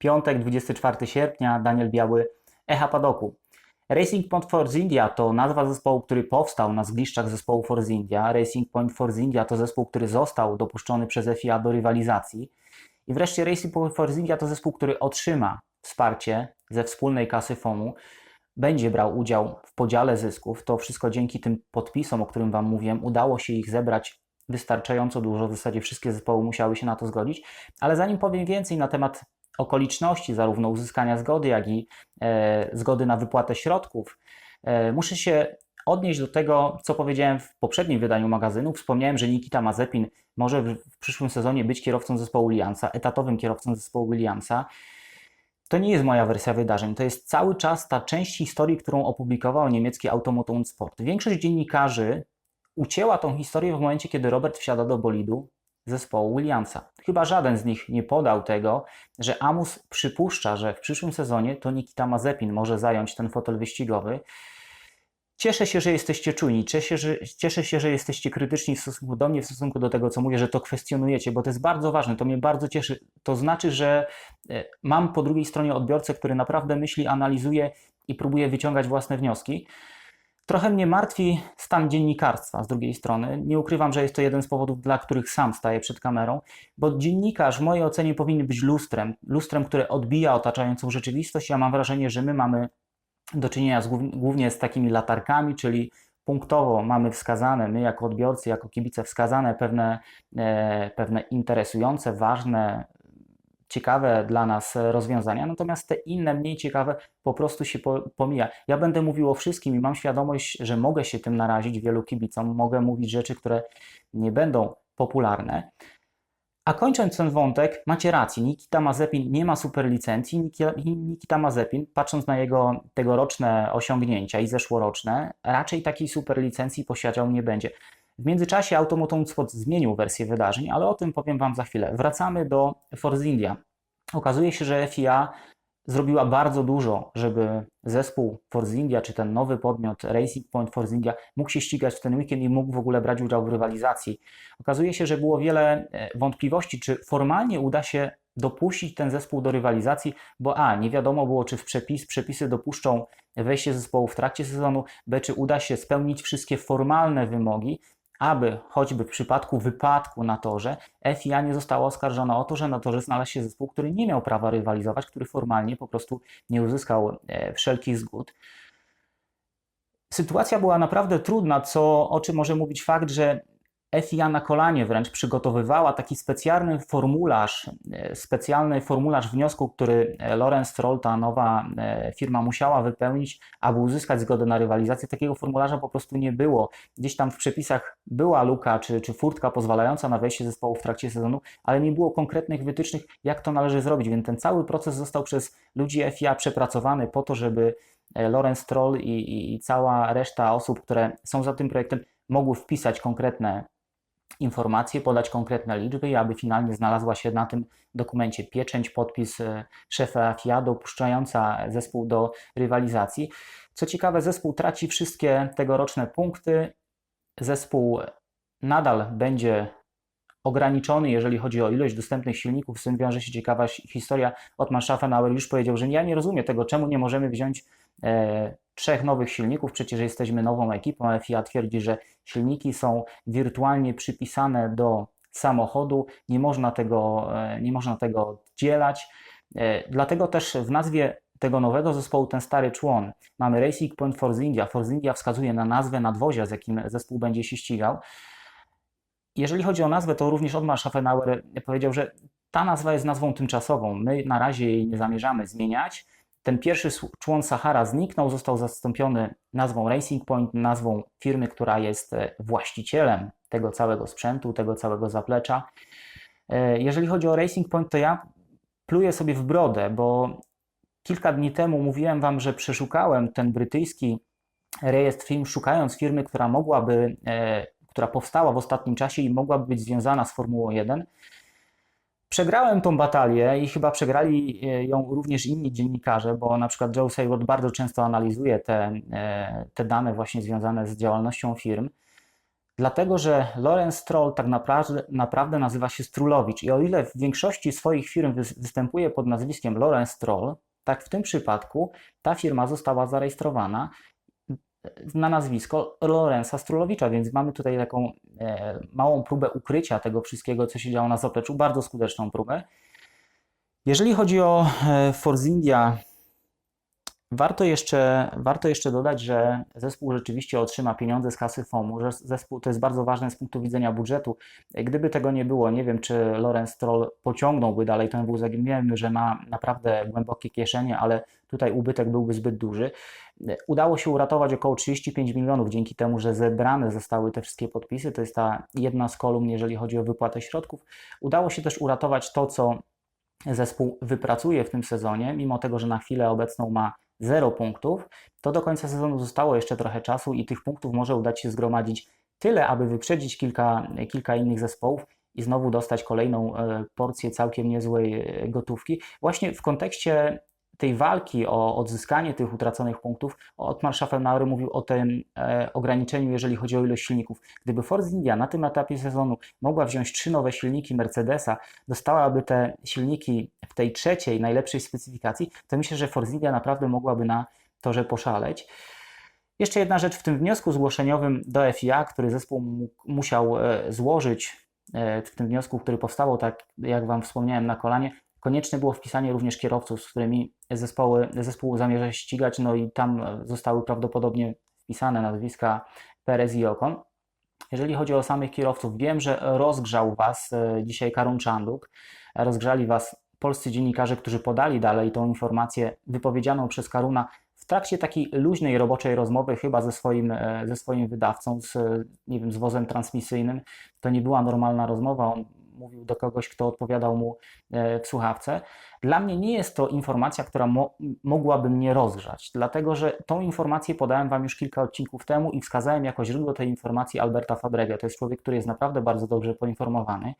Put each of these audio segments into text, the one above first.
Piątek, 24 sierpnia, Daniel Biały, Echa Padoku. Racing Point Force India to nazwa zespołu, który powstał na zgliszczach zespołu Force India. Racing Point Force India to zespół, który został dopuszczony przez FIA do rywalizacji. I wreszcie Racing Point Force India to zespół, który otrzyma wsparcie ze wspólnej kasy FOMU, będzie brał udział w podziale zysków. To wszystko dzięki tym podpisom, o którym Wam mówiłem, udało się ich zebrać wystarczająco dużo. W zasadzie wszystkie zespoły musiały się na to zgodzić. Ale zanim powiem więcej na temat okoliczności zarówno uzyskania zgody, jak i e, zgody na wypłatę środków, e, muszę się odnieść do tego, co powiedziałem w poprzednim wydaniu magazynu. Wspomniałem, że Nikita Mazepin może w, przyszłym sezonie być kierowcą zespołu Williamsa, etatowym kierowcą zespołu Williamsa. To nie jest moja wersja wydarzeń, to jest cały czas ta część historii, którą opublikował niemiecki Automotor Sport. Większość dziennikarzy ucięła tą historię w momencie, kiedy Robert wsiada do bolidu zespołu Williamsa. Chyba żaden z nich nie podał tego, że Amus przypuszcza, że w przyszłym sezonie to Nikita Mazepin może zająć ten fotel wyścigowy. Cieszę się, że jesteście czujni, cieszę, że, cieszę się, że jesteście krytyczni w stosunku do mnie, w stosunku do tego, co mówię, że to kwestionujecie, bo to jest bardzo ważne, to mnie bardzo cieszy. To znaczy, że e, mam po drugiej stronie odbiorcę, który naprawdę myśli, analizuje i próbuje wyciągać własne wnioski. Trochę mnie martwi stan dziennikarstwa z drugiej strony. Nie ukrywam, że jest to jeden z powodów, dla których sam staję przed kamerą, bo dziennikarz w mojej ocenie powinien być lustrem, lustrem, które odbija otaczającą rzeczywistość. Ja mam wrażenie, że my mamy do czynienia z, głównie z takimi latarkami, czyli punktowo mamy wskazane, my jako odbiorcy, jako kibice, wskazane pewne, e, pewne interesujące, ważne, ciekawe dla nas rozwiązania, natomiast te inne, mniej ciekawe po prostu się pomija. Ja będę mówił o wszystkim i mam świadomość, że mogę się tym narazić wielu kibicom, mogę mówić rzeczy, które nie będą popularne. A kończąc ten wątek, macie rację, Nikita Mazepin nie ma superlicencji. Nikita Mazepin, patrząc na jego tegoroczne osiągnięcia i zeszłoroczne, raczej takiej superlicencji posiadał nie będzie. W międzyczasie Automoton Sport zmienił wersję wydarzeń, ale o tym powiem Wam za chwilę. Wracamy do Force India. Okazuje się, że FIA zrobiła bardzo dużo, żeby zespół Force India, czy ten nowy podmiot Racing Point Force India mógł się ścigać w ten weekend i mógł w ogóle brać udział w rywalizacji. Okazuje się, że było wiele e, wątpliwości, czy formalnie uda się dopuścić ten zespół do rywalizacji, bo a, nie wiadomo było, czy w przepis, przepisy dopuszczą wejście zespołu w trakcie sezonu, b, czy uda się spełnić wszystkie formalne wymogi, aby choćby w przypadku wypadku na torze FIA nie została oskarżona o to, że na torze znalazł się zespół, który nie miał prawa rywalizować, który formalnie po prostu nie uzyskał e, wszelkich zgód. Sytuacja była naprawdę trudna, co, o czym może mówić fakt, że FIA na kolanie wręcz przygotowywała taki specjalny formularz, e, specjalny formularz wniosku, który e, Lorenz Stroll, ta nowa e, firma, musiała wypełnić, aby uzyskać zgodę na rywalizację. Takiego formularza po prostu nie było. Gdzieś tam w przepisach była luka czy, czy furtka pozwalająca na wejście zespołu w trakcie sezonu, ale nie było konkretnych wytycznych, jak to należy zrobić, więc ten cały proces został przez ludzi FIA przepracowany po to, żeby Lorenz Stroll i, i, i cała reszta osób, które są za tym projektem, mogły wpisać konkretne informacje, podać konkretne liczby i aby finalnie znalazła się na tym dokumencie pieczęć, podpis e, szefa FIA dopuszczająca zespół do rywalizacji. Co ciekawe, zespół traci wszystkie tegoroczne punkty. Zespół nadal będzie ograniczony, jeżeli chodzi o ilość dostępnych silników. Z tym wiąże się ciekawa historia. Otmar Schaffenauer już powiedział, że ja nie rozumiem tego, czemu nie możemy wziąć e, trzech nowych silników, przecież jesteśmy nową ekipą, FIA twierdzi, że silniki są wirtualnie przypisane do samochodu, nie można tego, e, nie można tego oddzielać. E, dlatego też w nazwie tego nowego zespołu ten stary człon mamy Racing Point Force India. Force India wskazuje na nazwę nadwozia, z jakim zespół będzie się ścigał. Jeżeli chodzi o nazwę, to również Otmar Schaffenauer powiedział, że ta nazwa jest nazwą tymczasową. My na razie jej nie zamierzamy zmieniać. Ten pierwszy człon Sahara zniknął, został zastąpiony nazwą Racing Point, nazwą firmy, która jest e, właścicielem tego całego sprzętu, tego całego zaplecza. E, jeżeli chodzi o Racing Point, to ja pluję sobie w brodę, bo kilka dni temu mówiłem Wam, że przeszukałem ten brytyjski rejestr firm, szukając firmy, która mogłaby, e, która powstała w ostatnim czasie i mogłaby być związana z Formułą 1. Przegrałem tą batalię i chyba przegrali e, ją również inni dziennikarze, bo na przykład Joe Sayward bardzo często analizuje te, e, te dane właśnie związane z działalnością firm. Dlatego, że Lorenz Stroll tak naprawdę, naprawdę nazywa się Strulowicz i o ile w większości swoich firm występuje pod nazwiskiem Lorenz Stroll, tak w tym przypadku ta firma została zarejestrowana na nazwisko Lorenza Strulowicza, więc mamy tutaj taką e, małą próbę ukrycia tego wszystkiego, co się działo na zapleczu, bardzo skuteczną próbę. Jeżeli chodzi o e, Force India, warto jeszcze, warto jeszcze dodać, że zespół rzeczywiście otrzyma pieniądze z kasy FOMU, że zespół to jest bardzo ważne z punktu widzenia budżetu. Gdyby tego nie było, nie wiem, czy Lorenz Troll pociągnąłby dalej ten wózek. Wiemy, że ma naprawdę głębokie kieszenie, ale tutaj ubytek byłby zbyt duży. Udało się uratować około 35 milionów dzięki temu, że zebrane zostały te wszystkie podpisy. To jest ta jedna z kolumn, jeżeli chodzi o wypłatę środków. Udało się też uratować to, co zespół wypracuje w tym sezonie, mimo tego, że na chwilę obecną ma 0 punktów, to do końca sezonu zostało jeszcze trochę czasu i tych punktów może udać się zgromadzić tyle, aby wyprzedzić kilka, kilka innych zespołów i znowu dostać kolejną e, porcję całkiem niezłej e, gotówki. Właśnie w kontekście tej walki o odzyskanie tych utraconych punktów, Otmar Schaffenauer mówił o tym e, ograniczeniu, jeżeli chodzi o ilość silników. Gdyby Force India na tym etapie sezonu mogła wziąć trzy nowe silniki Mercedesa, dostałaby te silniki w tej trzeciej, najlepszej specyfikacji, to myślę, że Force India naprawdę mogłaby na torze poszaleć. Jeszcze jedna rzecz w tym wniosku zgłoszeniowym do FIA, który zespół musiał e, złożyć, e, w tym wniosku, który powstało, tak jak Wam wspomniałem na kolanie, Konieczne było wpisanie również kierowców, z którymi zespoły, zespół zamierza ścigać, no i tam zostały prawdopodobnie wpisane nazwiska Perez i Ocon. Jeżeli chodzi o samych kierowców, wiem, że rozgrzał Was e, dzisiaj Karun Czanduk, rozgrzali Was polscy dziennikarze, którzy podali dalej tą informację wypowiedzianą przez Karuna w trakcie takiej luźnej, roboczej rozmowy, chyba ze swoim, e, ze swoim wydawcą, z, nie wiem, z wozem transmisyjnym. To nie była normalna rozmowa, on mówił do kogoś, kto odpowiadał mu e, w słuchawce. Dla mnie nie jest to informacja, która mo mogłaby mnie rozgrzać, dlatego że tą informację podałem Wam już kilka odcinków temu i wskazałem jako źródło tej informacji Alberta Fabrega. To jest człowiek, który jest naprawdę bardzo dobrze poinformowany.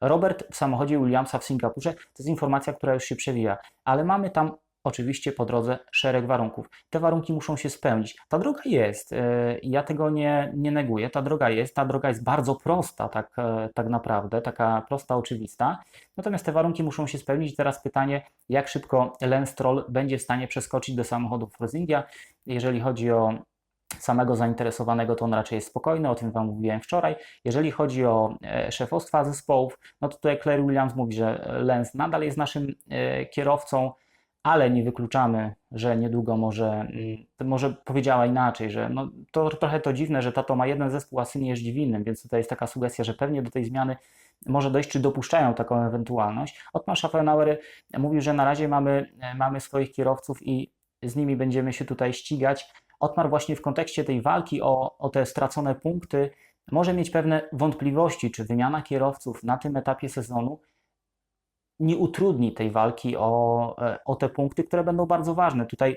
Robert w samochodzie Williamsa w Singapurze to jest informacja, która już się przewija, ale mamy tam oczywiście po drodze szereg warunków. Te warunki muszą się spełnić. Ta droga jest, e, ja tego nie, nie neguję, ta droga jest, ta droga jest bardzo prosta tak, e, tak naprawdę, taka prosta, oczywista, natomiast te warunki muszą się spełnić. Teraz pytanie, jak szybko Lance Stroll będzie w stanie przeskoczyć do samochodu Force India, jeżeli chodzi o samego zainteresowanego, to on raczej jest spokojny, o tym Wam mówiłem wczoraj. Jeżeli chodzi o e, szefostwa zespołów, no to tutaj Claire Williams mówi, że Lance nadal jest naszym kierowcą, ale nie wykluczamy, że niedługo może, mm, może powiedziała inaczej, że no, to trochę to dziwne, że tato ma jeden zespół, a syn jeździ w innym, więc tutaj jest taka sugestia, że pewnie do tej zmiany może dojść, czy dopuszczają taką ewentualność. Otmar Schaffenauer mówił, że na razie mamy, mamy swoich kierowców i z nimi będziemy się tutaj ścigać. Otmar właśnie w kontekście tej walki o, o te stracone punkty może mieć pewne wątpliwości, czy wymiana kierowców na tym etapie sezonu nie utrudni tej walki o, e, o te punkty, które będą bardzo ważne. Tutaj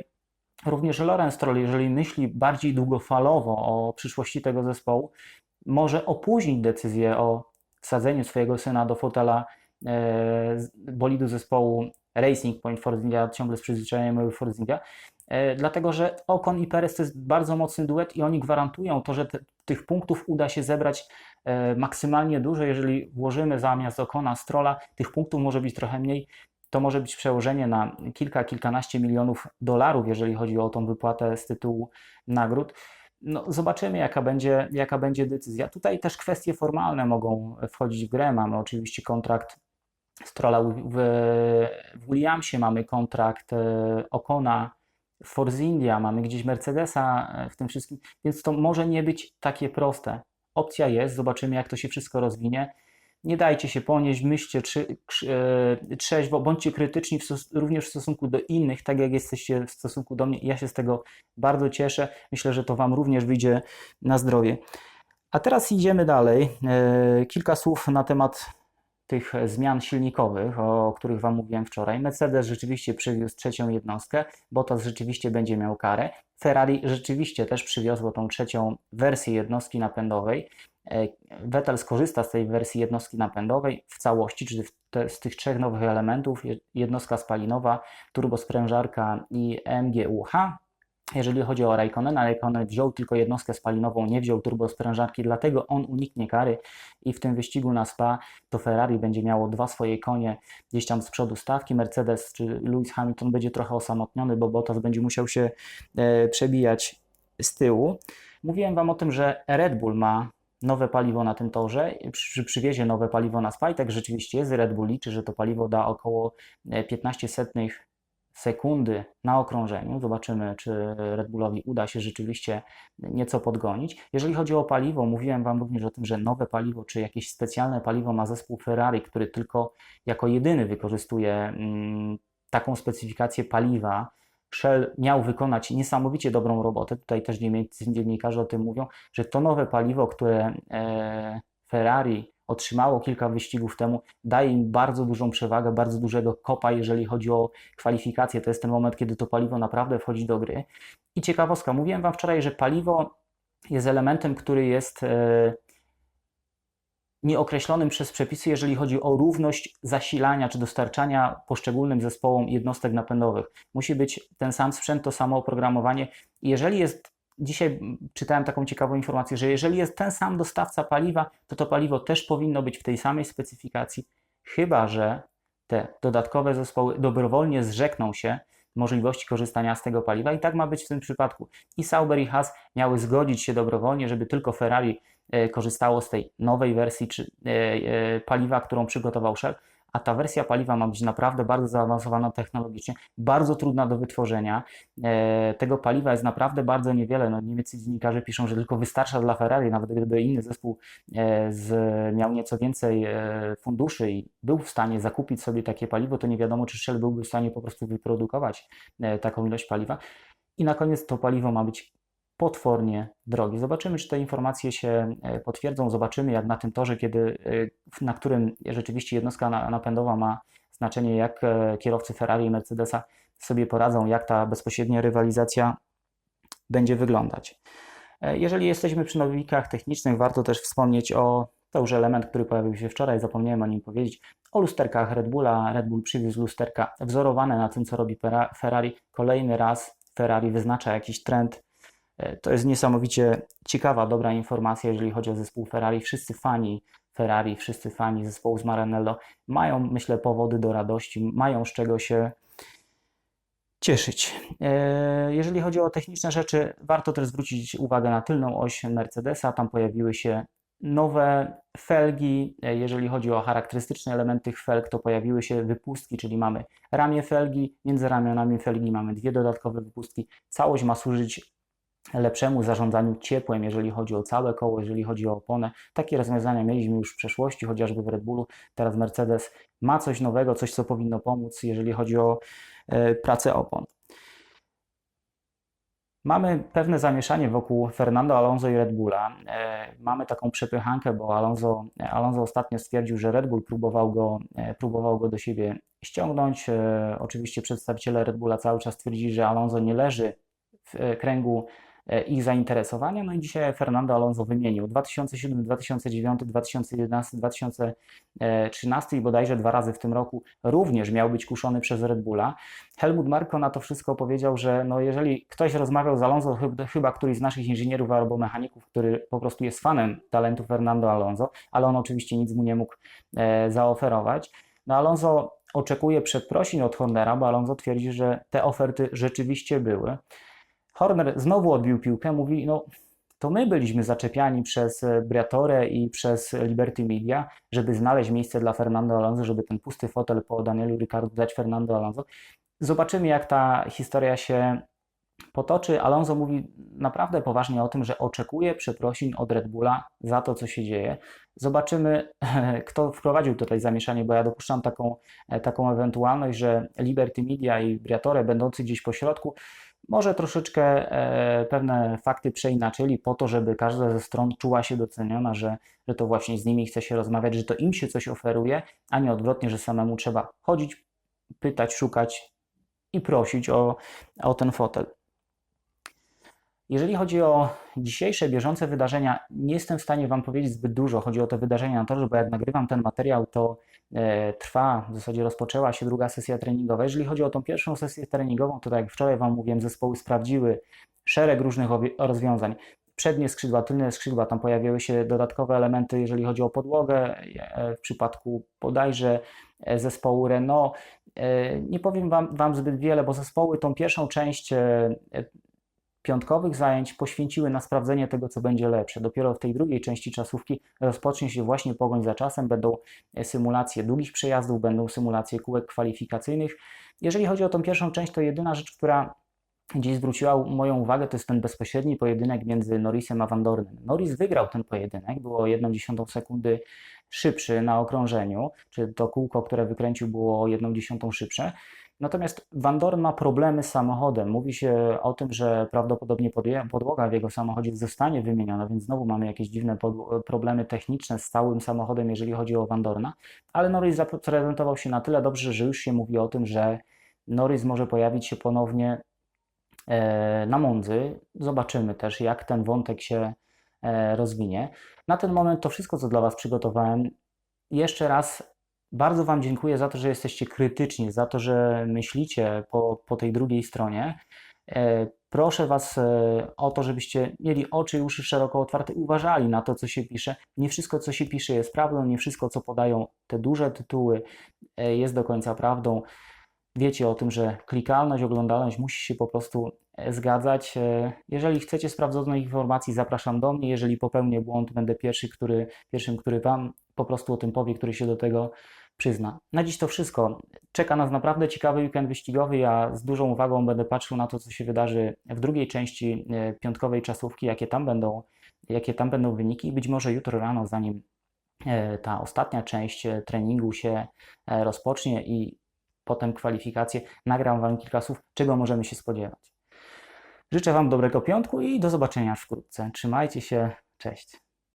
również Lorenz Stroll, jeżeli myśli bardziej długofalowo o przyszłości tego zespołu, może opóźnić decyzję o wsadzeniu swojego syna do fotela bolidu zespołu Racing Point Force India, ciągle z przyzwyczajeniem Force India, e, dlatego że Ocon i Perez to jest bardzo mocny duet i oni gwarantują to, że te, tych punktów uda się zebrać E, maksymalnie dużo, jeżeli włożymy zamiast Okona Strola, tych punktów może być trochę mniej, to może być przełożenie na kilka, kilkanaście milionów dolarów, jeżeli chodzi o tą wypłatę z tytułu nagród. No, zobaczymy, jaka będzie, jaka będzie decyzja. Tutaj też kwestie formalne mogą wchodzić w grę. Mamy oczywiście kontrakt Strola w, w Williamsie, mamy kontrakt e, Okona w Force India, mamy gdzieś Mercedesa e, w tym wszystkim, więc to może nie być takie proste. Opcja jest, zobaczymy jak to się wszystko rozwinie. Nie dajcie się ponieść, myślcie czy, e, trzeźwo, bądźcie krytyczni w również w stosunku do innych, tak jak jesteście w stosunku do mnie. Ja się z tego bardzo cieszę. Myślę, że to Wam również wyjdzie na zdrowie. A teraz idziemy dalej. Kilka słów na temat tych zmian silnikowych, o których Wam mówiłem wczoraj. Mercedes rzeczywiście przywiózł trzecią jednostkę, Bottas rzeczywiście będzie miał karę. Ferrari rzeczywiście też przywiozło tą trzecią wersję jednostki napędowej. E, Vettel skorzysta z tej wersji jednostki napędowej w całości, czyli z tych trzech nowych elementów, jednostka spalinowa, turbosprężarka i MGUH. Jeżeli chodzi o Raikkonena, Raikkonen wziął tylko jednostkę spalinową, nie wziął turbosprężarki, dlatego on uniknie kary i w tym wyścigu na Spa to Ferrari będzie miało dwa swoje konie gdzieś tam z przodu stawki, Mercedes czy Lewis Hamilton będzie trochę osamotniony, bo Bottas będzie musiał się e, przebijać z tyłu. Mówiłem Wam o tym, że Red Bull ma nowe paliwo na tym torze, przy, przywiezie nowe paliwo na Spa i tak rzeczywiście jest. Red Bull liczy, że to paliwo da około 15 setnych sekundy na okrążeniu. Zobaczymy, czy Red Bullowi uda się rzeczywiście nieco podgonić. Jeżeli chodzi o paliwo, mówiłem Wam również o tym, że nowe paliwo, czy jakieś specjalne paliwo ma zespół Ferrari, który tylko jako jedyny wykorzystuje mm, taką specyfikację paliwa. Shell miał wykonać niesamowicie dobrą robotę. Tutaj też dziennikarze o tym mówią, że to nowe paliwo, które e, Ferrari otrzymało kilka wyścigów temu, daje im bardzo dużą przewagę, bardzo dużego kopa, jeżeli chodzi o kwalifikacje. To jest ten moment, kiedy to paliwo naprawdę wchodzi do gry. I ciekawostka, mówiłem Wam wczoraj, że paliwo jest elementem, który jest e, nieokreślonym przez przepisy, jeżeli chodzi o równość zasilania czy dostarczania poszczególnym zespołom jednostek napędowych. Musi być ten sam sprzęt, to samo oprogramowanie. Jeżeli jest Dzisiaj czytałem taką ciekawą informację, że jeżeli jest ten sam dostawca paliwa, to to paliwo też powinno być w tej samej specyfikacji, chyba że te dodatkowe zespoły dobrowolnie zrzekną się możliwości korzystania z tego paliwa i tak ma być w tym przypadku. I Sauber i Haas miały zgodzić się dobrowolnie, żeby tylko Ferrari e, korzystało z tej nowej wersji czy, e, e, paliwa, którą przygotował Shell, a ta wersja paliwa ma być naprawdę bardzo zaawansowana technologicznie, bardzo trudna do wytworzenia. E, tego paliwa jest naprawdę bardzo niewiele. No, niemieccy dziennikarze piszą, że tylko wystarcza dla Ferrari, nawet gdyby inny zespół e, z, miał nieco więcej e, funduszy i był w stanie zakupić sobie takie paliwo, to nie wiadomo, czy Shell byłby w stanie po prostu wyprodukować taką ilość paliwa. I na koniec to paliwo ma być potwornie drogi. Zobaczymy, czy te informacje się e, potwierdzą. Zobaczymy, jak na tym torze, kiedy, e, na którym rzeczywiście jednostka napędowa ma znaczenie, jak e, kierowcy Ferrari i Mercedesa sobie poradzą, jak ta bezpośrednia rywalizacja będzie wyglądać. Jeżeli jesteśmy przy nowikach technicznych, warto też wspomnieć o to już element, który pojawił się wczoraj, zapomniałem o nim powiedzieć, o lusterkach Red Bulla. Red Bull przywiózł lusterka wzorowane na tym, co robi Ferrari. Kolejny raz Ferrari wyznacza jakiś trend to jest niesamowicie ciekawa, dobra informacja, jeżeli chodzi o zespół Ferrari. Wszyscy fani Ferrari, wszyscy fani zespołu z Maranello mają, myślę, powody do radości, mają z czego się cieszyć. E, jeżeli chodzi o techniczne rzeczy, warto też zwrócić uwagę na tylną oś Mercedesa. Tam pojawiły się nowe felgi. E, jeżeli chodzi o charakterystyczne elementy tych felg, to pojawiły się wypustki, czyli mamy ramię felgi, między ramionami felgi mamy dwie dodatkowe wypustki. Całość ma służyć lepszemu zarządzaniu ciepłem, jeżeli chodzi o całe koło, jeżeli chodzi o oponę. Takie rozwiązania mieliśmy już w przeszłości, chociażby w Red Bullu. Teraz Mercedes ma coś nowego, coś, co powinno pomóc, jeżeli chodzi o e, pracę opon. Mamy pewne zamieszanie wokół Fernando Alonso i Red Bulla. E, mamy taką przepychankę, bo Alonso, Alonso ostatnio stwierdził, że Red Bull próbował go, e, próbował go do siebie ściągnąć. Oczywiście przedstawiciele Red Bulla cały czas twierdzili, że Alonso nie leży w kręgu ich zainteresowania. No i dzisiaj Fernando Alonso wymienił 2007, 2009, 2011, 2013 i bodajże dwa razy w tym roku również miał być kuszony przez Red Bulla. Helmut Marko na to wszystko powiedział, że no jeżeli ktoś rozmawiał z Alonso, chyba któryś z naszych inżynierów albo mechaników, który po prostu jest fanem talentu Fernando Alonso, ale on oczywiście nic mu nie mógł e, zaoferować. No Alonso oczekuje przeprosin od Hornera, bo Alonso twierdzi, że te oferty rzeczywiście były. Horner znowu odbił piłkę, mówi, no to my byliśmy zaczepiani przez e, Briatore i przez Liberty Media, żeby znaleźć miejsce dla Fernando Alonso, żeby ten pusty fotel po Danielu Ricardo dać Fernando Alonso. Zobaczymy, jak ta historia się potoczy. Alonso mówi naprawdę poważnie o tym, że oczekuje przeprosin od Red Bulla za to, co się dzieje. Zobaczymy, kto wprowadził tutaj zamieszanie, bo ja dopuszczam taką, e, taką ewentualność, że Liberty Media i Briatore, będący gdzieś po środku, może troszeczkę e, pewne fakty przeinaczyli po to, żeby każda ze stron czuła się doceniona, że, że to właśnie z nimi chce się rozmawiać, że to im się coś oferuje, a nie odwrotnie, że samemu trzeba chodzić, pytać, szukać i prosić o, o ten fotel. Jeżeli chodzi o dzisiejsze bieżące wydarzenia, nie jestem w stanie Wam powiedzieć zbyt dużo. Chodzi o te wydarzenia na torze, bo jak nagrywam ten materiał, to e, trwa, w zasadzie rozpoczęła się druga sesja treningowa. Jeżeli chodzi o tą pierwszą sesję treningową, to tak jak wczoraj Wam mówiłem, zespoły sprawdziły szereg różnych rozwiązań. Przednie skrzydła, tylne skrzydła, tam pojawiły się dodatkowe elementy, jeżeli chodzi o podłogę. E, W przypadku bodajże e, zespołu Renault. E, Nie powiem wam, wam zbyt wiele, bo zespoły tą pierwszą część piątkowych zajęć poświęciły na sprawdzenie tego, co będzie lepsze. Dopiero w tej drugiej części czasówki rozpocznie się właśnie pogoń za czasem, będą e, symulacje długich przejazdów, będą symulacje kółek kwalifikacyjnych. Jeżeli chodzi o tą pierwszą część, to jedyna rzecz, która gdzieś zwróciła moją uwagę, to jest ten bezpośredni pojedynek między Norrisem a Van Dornem. Norris wygrał ten pojedynek, było 1,1 sekundy szybszy na okrążeniu, czy to kółko, które wykręcił było 1,1 szybsze. Natomiast Van Dorn ma problemy z samochodem. Mówi się o tym, że prawdopodobnie podłoga w jego samochodzie zostanie wymieniona, więc znowu mamy jakieś dziwne problemy techniczne z całym samochodem, jeżeli chodzi o Van Dorna. Ale Norris zaprezentował się na tyle dobrze, że już się mówi o tym, że Norris może pojawić się ponownie e, na Mondzy. Zobaczymy też, jak ten wątek się e, rozwinie. Na ten moment to wszystko, co dla Was przygotowałem. Jeszcze raz bardzo Wam dziękuję za to, że jesteście krytyczni, za to, że myślicie po, po tej drugiej stronie. E, Proszę Was e, o to, żebyście mieli oczy i uszy szeroko otwarte, uważali na to, co się pisze. Nie wszystko, co się pisze, jest prawdą, nie wszystko, co podają te duże tytuły, e, jest do końca prawdą. Wiecie o tym, że klikalność, oglądalność musi się po prostu zgadzać. Jeżeli chcecie sprawdzonych informacji, zapraszam do mnie. Jeżeli popełnię błąd, będę pierwszy, który, pierwszym, który Wam po prostu o tym powie, który się do tego przyzna. Na dziś to wszystko. Czeka nas naprawdę ciekawy weekend wyścigowy. Ja z dużą uwagą będę patrzył na to, co się wydarzy w drugiej części e, piątkowej czasówki, jakie tam będą, jakie tam będą wyniki. Być może jutro rano, zanim e, ta ostatnia część e, treningu się rozpocznie i potem kwalifikacje, nagram Wam kilka słów, czego możemy się spodziewać. Życzę Wam dobrego piątku i do zobaczenia wkrótce. Trzymajcie się, cześć.